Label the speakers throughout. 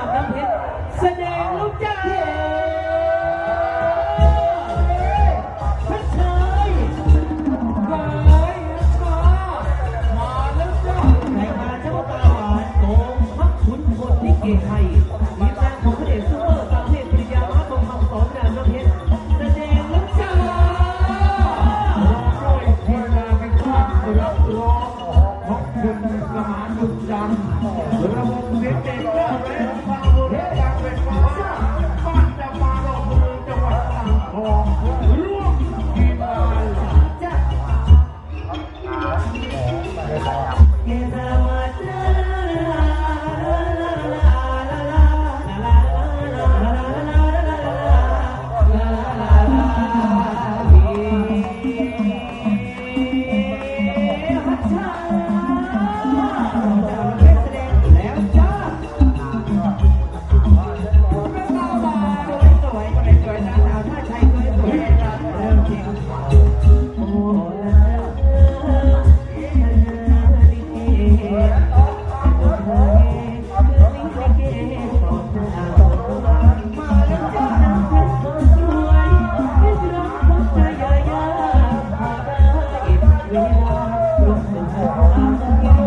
Speaker 1: ามน้ำเพชรแสดงลูกจ้าพระชายหวายนะจ้ามาแล้วจ้าในงานเจ้าตาหวานโกงพักขุนพลนิเกไทยมีแฟนพระเดชซูเอตาเทพปริยามาตรงคำสอนงานน้ำเพชแสงลูกจ้
Speaker 2: ช้ยคารอบครัว Yeah.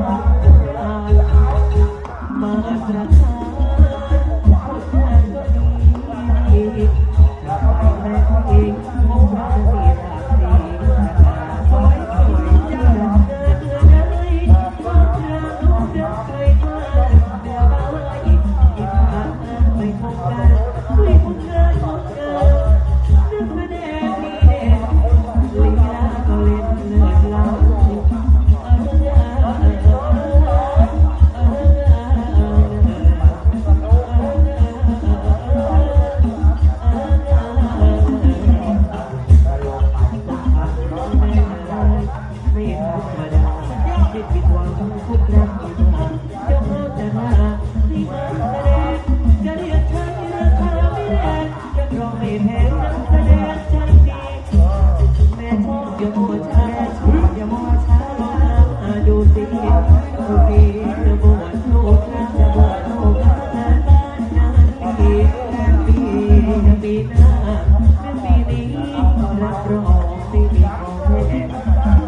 Speaker 2: อย่ามัวช้าย่า
Speaker 1: มัวช้าดูสิดูสิเธบวชลูกจะบวชลูกบ้านนานปีนานปีนานปีน้านานปีนี้รัองสิมีของแท้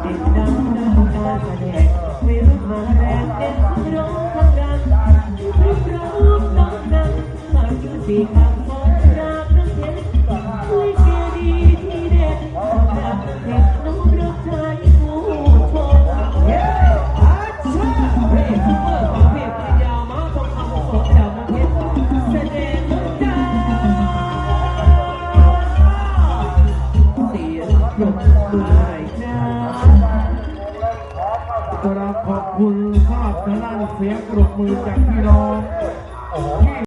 Speaker 1: ดินดำดำาแดงไม่รู้มาแรงเต้นร้องดังดังรัองต้องดังอลีก มดูใจนะก
Speaker 2: ราบขอบคุณภาพทางด้านเสียงปรบมือจากพี่น้อง